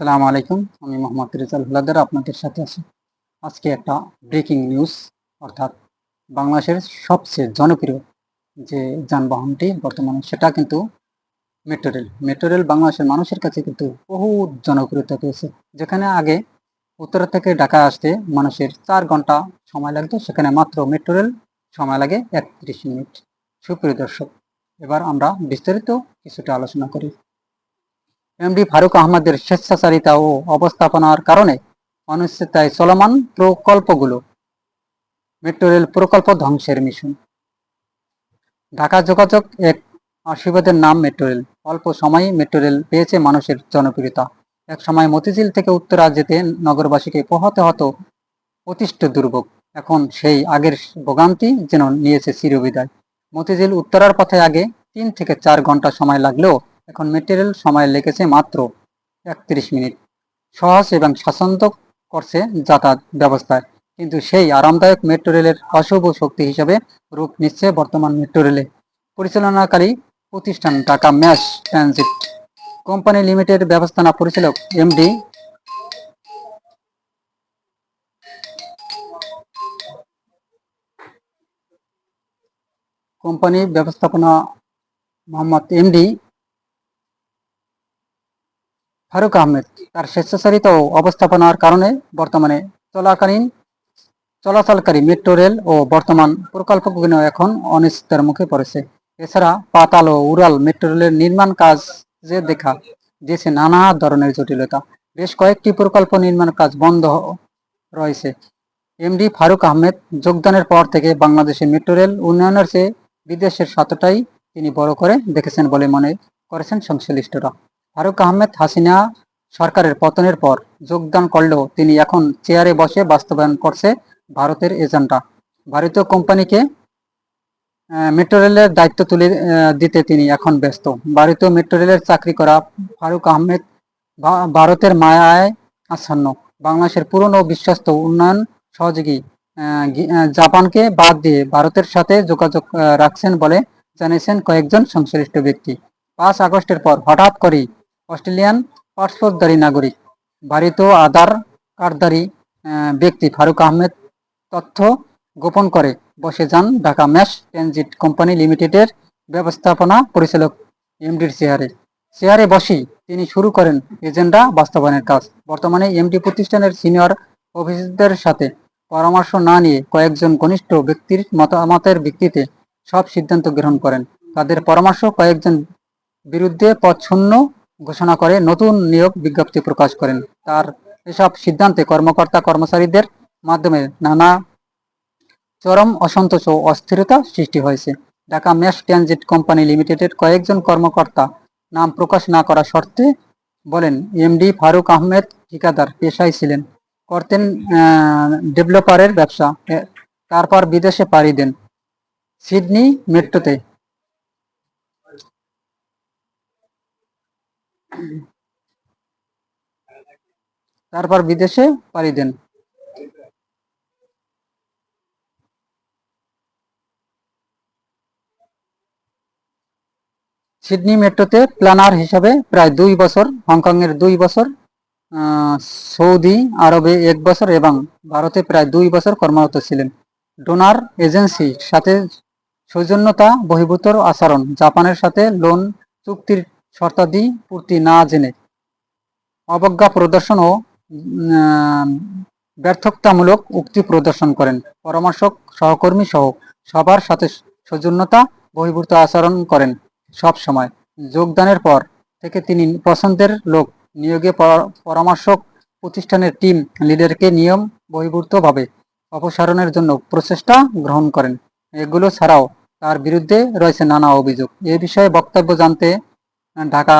আসসালামু আলাইকুম। আমি মোহাম্মদ রেজাল হুলাদার আপনাদের সাথে আছি। আজকে একটা ব্রেকিং নিউজ অর্থাৎ বাংলাদেশের সবচেয়ে জনপ্রিয় যে যানবাহনটি বর্তমানে, সেটা কিন্তু মেট্রো রেল মেট্রো রেল বাংলাদেশের মানুষের কাছে কিন্তু বহু জনপ্রিয়তা পেয়েছে। যেখানে আগে উত্তরা থেকে ঢাকা আসতে মানুষের চার ঘণ্টা সময় লাগতো, সেখানে মাত্র মেট্রো রেল সময় লাগে একত্রিশ মিনিট। সুপ্রিয় দর্শক, এবার আমরা বিস্তারিত কিছুটা আলোচনা করি। এমডি ফারুক আহমদের স্বেচ্ছাচারিতা ও অবস্থাপনার কারণে অনিশ্চয়তায় চলমান প্রকল্পগুলো মেট্রো রেল প্রকল্প ধ্বংসের মিশন ঢাকা যোগাযোগ এক আশীর্বাদের নাম মেট্রো রেল অল্প সময়ে মেট্রো রেল পেয়েছে মানুষের জনপ্রিয়তা। এক সময় মতিঝিল থেকে উত্তরা যেতে নগরবাসীকে পোহাতে হতো অতিষ্ঠ দুর্ভোগ। এখন সেই আগের ভোগান্তি যেন নিয়েছে চিরবিদায়। মতিঝিল উত্তরার পথে আগে তিন থেকে চার ঘণ্টা সময় লাগলেও এখন মেটেরিয়াল সময় লেগেছে মাত্র একত্রিশ মিনিট। সহজ এবং স্বাচ্ছন্দ্য করছে যাতায়াত ব্যবস্থায়। কিন্তু সেই আরামদায়ক মেট্রো রেলের অশুভ শক্তি হিসেবে রূপ নিচ্ছে বর্তমান মেট্রো রেলে পরিচালনাকারী প্রতিষ্ঠান Dhaka mass transit. Company limited ব্যবস্থাপনা পরিচালক এমডি কোম্পানি ব্যবস্থাপনা মোহাম্মদ এমডি ফারুক আহমেদ, তার স্বেচ্ছাচারিত অবস্থাপনার কারণে বর্তমানে চলাকালীন চলাচলকারী মেট্রো রেল ও বর্তমান প্রকল্পগুলো এখন অনিশ্চিতার মুখে পড়েছে। এছাড়া পাতাল ও উড়াল মেট্রো রেলের নির্মাণ কাজ যে দেখা দিয়েছে নানা ধরনের জটিলতা। বেশ কয়েকটি প্রকল্প নির্মাণ কাজ বন্ধ রয়েছে। এমডি ফারুক আহমেদ যোগদানের পর থেকে বাংলাদেশের মেট্রো রেল উন্নয়নের চেয়ে বিদেশের সাতটাই তিনি বড় করে দেখেছেন বলে মনে করেছেন সংশ্লিষ্টরা। ফারুক আহমেদ হাসিনা সরকারের পতনের পর যোগদান করলেও তিনি এখন চেয়ারে বসে বাস্তবায়ন করছে ভারতের এজেন্ডা। ভারতীয় কোম্পানিকে মেট্রো রেলের দায়িত্ব তুলে দিতে তিনি এখন ব্যস্ত। ভারতীয় মেট্রো রেলের চাকরি করা ফারুক আহমেদ ভারতের মায়ায় আচ্ছন্ন বাংলাদেশের পুরনো বিশ্বস্ত উন্নয়ন সহযোগী জাপানকে বাদ দিয়ে ভারতের সাথে যোগাযোগ রাখছেন বলে জানিয়েছেন কয়েকজন সংশ্লিষ্ট ব্যক্তি। পাঁচ আগস্টের পর হঠাৎ করেই অস্ট্রেলিয়ান পাসপোর্টধারী নাগরিক। ভারতীয় আধার কার্ডধারী ব্যক্তি ফারুক আহমেদ তথ্য গোপন করে। বসে যান ঢাকা ম্যাশ ট্রানজিট কোম্পানি লিমিটেডের ব্যবস্থাপনা পরিচালক এমডির চেয়ারে। চেয়ারে বসেই তিনি শুরু করেন এজেন্ডা বাস্তবায়নের কাজ। বর্তমানে এমডি প্রতিষ্ঠানের সিনিয়র অফিসারদের সাথে পরামর্শ না নিয়ে কয়েকজন ঘনিষ্ঠ ব্যক্তির মতামতের ভিত্তিতে সব সিদ্ধান্ত গ্রহণ করেন। তাদের পরামর্শ কয়েকজন বিরুদ্ধে পদ শূন্য ঘোষণা করে নতুন নিয়োগ বিজ্ঞপ্তি প্রকাশ করেন। তার এসব সিদ্ধান্তে কর্মকর্তা কর্মচারীদের মাধ্যমে নানা চরম অসন্তোষ ও অস্থিরতা সৃষ্টি হয়েছে। ঢাকা ম্যাশ ট্রানজিট কোম্পানি লিমিটেডের কয়েকজন কর্মকর্তা নাম প্রকাশ না করা শর্তে বলেন, এমডি ফারুক আহমেদ ঠিকাদার, পেশায় ছিলেন। করতেন ডেভেলপারের ব্যবসা। তারপর বিদেশে পাড়ি দেন। সিডনি মেট্রোতে তারপর বিদেশে পাড়ি দেন। সিডনি মেট্রোতে প্ল্যানার হিসাবে প্রায় দুই বছর, হংকংয়ের দুই বছর সৌদি আরবে এক বছর এবং ভারতে প্রায় দুই বছর কর্মরত ছিলেন। ডোনার এজেন্সির সাথে সৌজন্যতা বহির্ভূত আচরণ, জাপানের সাথে লোন চুক্তির শর্তাদি পূর্তি না জেনে অবজ্ঞা প্রদর্শন ও ব্যর্থতামূলক উক্তি প্রদর্শন করেন। পরামর্শক, সহকর্মী সহ সবার সাথে সৌজন্যতা বহির্ভূত আচরণ করেন সব সময়। যোগদানের পর থেকে তিনি পছন্দের লোক। নিয়োগে পরামর্শক প্রতিষ্ঠানের টিম লিডারকে নিয়ম বহির্ভূতভাবে অপসারণের জন্য প্রচেষ্টা গ্রহণ করেন। এগুলো ছাড়াও তার বিরুদ্ধে রয়েছে নানা অভিযোগ। এ বিষয়ে বক্তব্য জানতে ঢাকা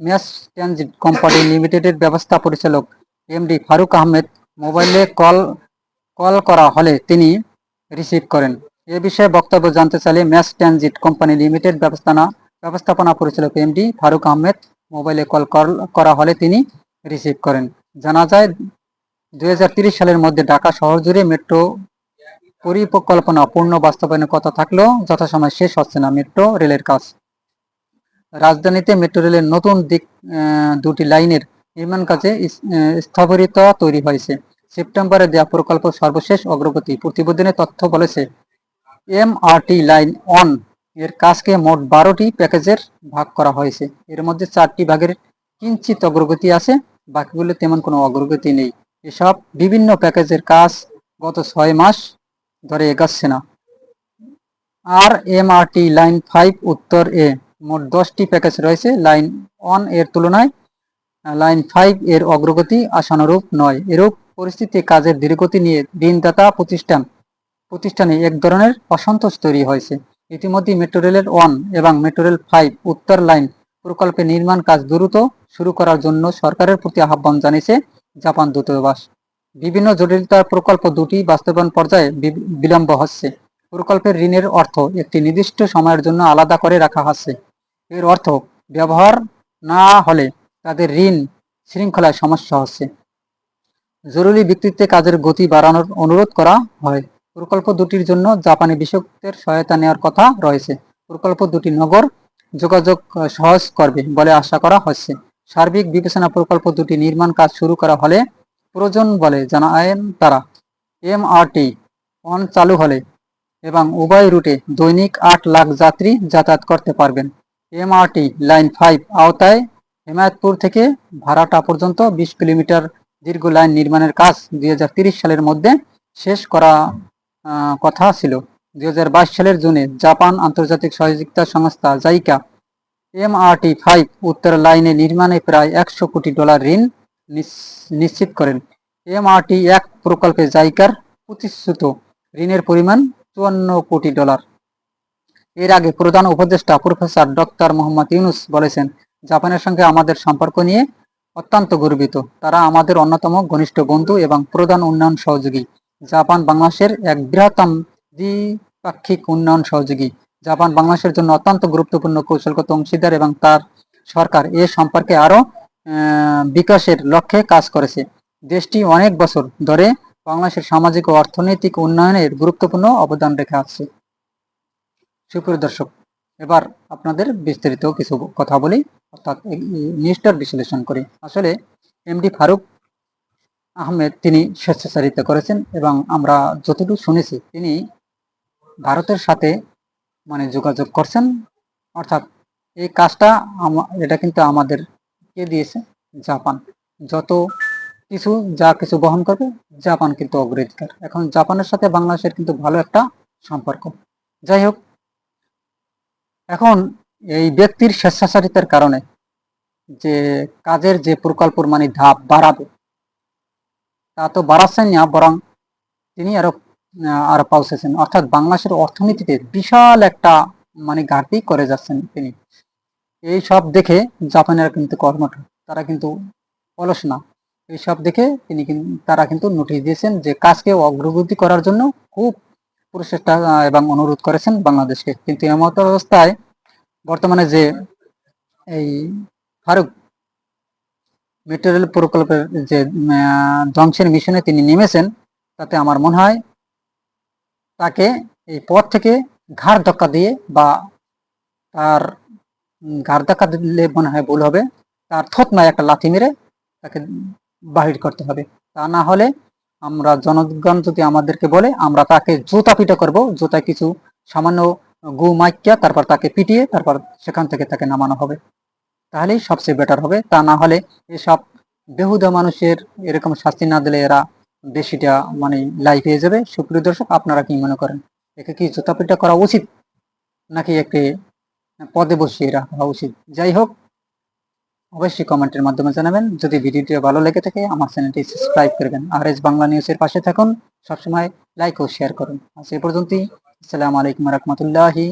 ম্যাস ট্রানজিট কোম্পানি লিমিটেডের ব্যবস্থা পরিচালক এমডি ফারুক আহমেদ মোবাইলে কল কল করা হলে তিনি রিসিভ করেন। এ বিষয়ে বক্তব্য জানতে চাইলে ম্যাস ট্রানজিট কোম্পানি লিমিটেড ব্যবস্থাপনা ব্যবস্থাপনা পরিচালক এমডি ফারুক আহমেদ মোবাইলে কল করা হলে তিনি রিসিভ করেন। জানা যায়, দুই সালের মধ্যে ঢাকা শহর জুড়ে মেট্রো পরিকল্পনা পূর্ণ বাস্তবায়নের কথা থাকলেও যথাসময় শেষ হচ্ছে না মেট্রো রেলের কাজ। রাজধানীতে মেট্রো রেলের নতুন দিক দুটি লাইনের নির্মাণ কাজে স্থবিরতা তৈরি হয়েছে। সেপ্টেম্বরে দেয়া প্রকল্প সর্বশেষ অগ্রগতি প্রতিবেদনে তথ্য বলেছে, এমআরটি লাইন অন এর কাজকে মোট বারোটি প্যাকেজের ভাগ করা হয়েছে। এর মধ্যে চারটি ভাগের কিঞ্চিত অগ্রগতি আছে, বাকিগুলো তেমন কোনো অগ্রগতি নেই। এসব বিভিন্ন প্যাকেজের কাজ গত ছয় মাস ধরে এগাচ্ছে না। আর এমআরটি লাইন ফাইভ উত্তর এ মোট দশটি প্যাকেজ রয়েছে। লাইন ওয়ানের তুলনায় লাইন ফাইভ এর অগ্রগতি আশানুরূপ নয়। এরূপ পরিস্থিতি কাজের ধীরগতি নিয়ে ঋণদাতা প্রতিষ্ঠান, প্রতিষ্ঠানে এক ধরনের অসন্তোষ তৈরি হয়েছে। ইতিমধ্যে মেট্রো রেলের ওয়ান এবং মেট্রো রেল ফাইভ উত্তর লাইন প্রকল্পে নির্মাণ কাজ দ্রুত শুরু করার জন্য সরকারের প্রতি আহ্বান জানিয়েছে জাপান দূতাবাস। বিভিন্ন জটিলতার প্রকল্প দুটি বাস্তবায়ন পর্যায়ে বিলম্ব হচ্ছে। প্রকল্পের ঋণের অর্থ একটি নির্দিষ্ট সময়ের জন্য আলাদা করে রাখা হচ্ছে। এর অর্থ ব্যবহার না হলে তাদের ঋণ শৃঙ্খলায় সমস্যা হচ্ছে। জরুরি ভিত্তিতে কাজের গতি বাড়ানোর অনুরোধ করা হয়। প্রকল্প দুটির জন্য জাপানি বিশেষজ্ঞদের সহায়তা নেওয়ার কথা রয়েছে। প্রকল্প দুটি নগর যোগাযোগ সহজ করবে বলে আশা করা হচ্ছে। সার্বিক বিবেচনা প্রকল্প দুটি নির্মাণ কাজ শুরু করা হলে প্রয়োজন বলে জানায়েন তারা। এমআরটি অন চালু হলে এবং উভয় রুটে দৈনিক আট লাখ যাত্রী যাতায়াত করতে পারবেন। এমআরটি লাইন ফাইভ আওতায় হেমায়তপুর থেকে ভাড়াটা পর্যন্ত বিশ কিলোমিটার দীর্ঘ লাইন নির্মাণের কাজ দুই সালের মধ্যে শেষ করা কথা ছিল। দুই হাজার বাইশ সালের জুনে জাপান আন্তর্জাতিক সহযোগিতা সংস্থা জাইকা এমআরটি ফাইভ উত্তর লাইনে নির্মাণে প্রায় একশো কোটি ডলার ঋণ নিশ্চিত করেন। এমআরটি এক প্রকল্পে জাইকার প্রতিশ্রুত ঋণের পরিমাণ চুয়ান্ন কোটি ডলার। এর আগে প্রধান উপদেষ্টা প্রফেসর ডক্টর মোহাম্মদ ইউনুস বলেছেন জাপানের সঙ্গে আমাদের সম্পর্ক নিয়ে অত্যন্ত গর্বিত। তারা আমাদের অন্যতম ঘনিষ্ঠ বন্ধু এবং প্রধান উন্নয়ন সহযোগী। জাপান বাংলাদেশের এক বৃহত্তম দ্বিপাক্ষিক উন্নয়ন সহযোগী। জাপান বাংলাদেশের জন্য অত্যন্ত গুরুত্বপূর্ণ কৌশলগত অংশীদার এবং তার সরকার এ সম্পর্কে আরও আহ, বিকাশের লক্ষ্যে কাজ করেছে। দেশটি অনেক বছর ধরে বাংলাদেশের সামাজিক ও অর্থনৈতিক উন্নয়নের গুরুত্বপূর্ণ অবদান রেখে আসছে সুপ্রিয় দর্শক, এবার আপনাদের বিস্তারিত কিছু কথা বলি, অর্থাৎ নিউজটার বিশ্লেষণ করি। আসলে এমডি ফারুক আহমেদ তিনি স্বেচ্ছাচারিতা করেছেন এবং আমরা যতটুকু শুনেছি, তিনি ভারতের সাথে মানে যোগাযোগ করছেন। অর্থাৎ এই কাজটা এটা কিন্তু আমাদের কে দিয়েছে? জাপান। যত কিছু, যা কিছু বহন করবে, জাপান কিন্তু অগ্রাধিকার। এখন জাপানের সাথে বাংলাদেশের কিন্তু ভালো একটা সম্পর্ক। যাই হোক এখন এই ব্যক্তির স্বেচ্ছাচারিতার কারণে যে কাজের যে প্রকল্পর মানে ধাপ বাড়াবে, তা তো বাড়াচ্ছেন না, বরং তিনি আরও আরও পাউছেছেন অর্থাৎ বাংলাদেশের অর্থনীতিতে বিশাল একটা মানে ঘাটতি করে যাচ্ছেন তিনি। এই সব দেখে জাপানের কিন্তু কর্মঠ, তারা কিন্তু অলস না। এই সব দেখে তিনি তারা কিন্তু নোটিশ দিয়েছেন যে কাজকে অগ্রগতি করার জন্য খুব প্রচেষ্টা এবং অনুরোধ করেছেন বাংলাদেশকে। কিন্তু এমত অবস্থায় বর্তমানে যে এই ফারুক মেট্রো রেল প্রকল্পের যে ধ্বংসের মিশনে তিনি নেমেছেন, তাতে আমার মনে হয় তাকে এই পথ থেকে ঘাড় ধাক্কা দিয়ে বা তার ঘাড় ধাক্কা দিলে মনে হয় ভুল হবে, তার থতনায় একটা লাথি মেরে তাকে বাহির করতে হবে। তা না হলে আমরা জনগণ যদি আমাদেরকে বলে, আমরা তাকে জুতা পিটা করব। জুতায় কিছু সামান্য গু মাইকিয়া তারপর তাকে পিটিয়ে, তারপর সেখান থেকে তাকে নামানো হবে। তাহলেই সবচেয়ে বেটার হবে। তা না হলে এসব বেহুদা মানুষের এরকম শাস্তি না দিলে এরা বেশিটা মানে লাইফ হয়ে যাবে। সুপ্রিয় দর্শক, আপনারা কি মনে করেন, একে কি জুতা পিটা করা উচিত? নাকি একে পদে বসিয়ে রাখা উচিত? যাই হোক অবশ্যই কমেন্টের মাধ্যমে জানাবেন। যদি ভিডিওটি ভালো লেগে থাকে, আমার চ্যানেলটি সাবস্ক্রাইব করবেন। আর এস বাংলা নিউজের পাশে থাকুন। সবসময় লাইক ও শেয়ার করুন। আজ এ পর্যন্তই। আসসালামু আলাইকুম রহমতুল্লাহি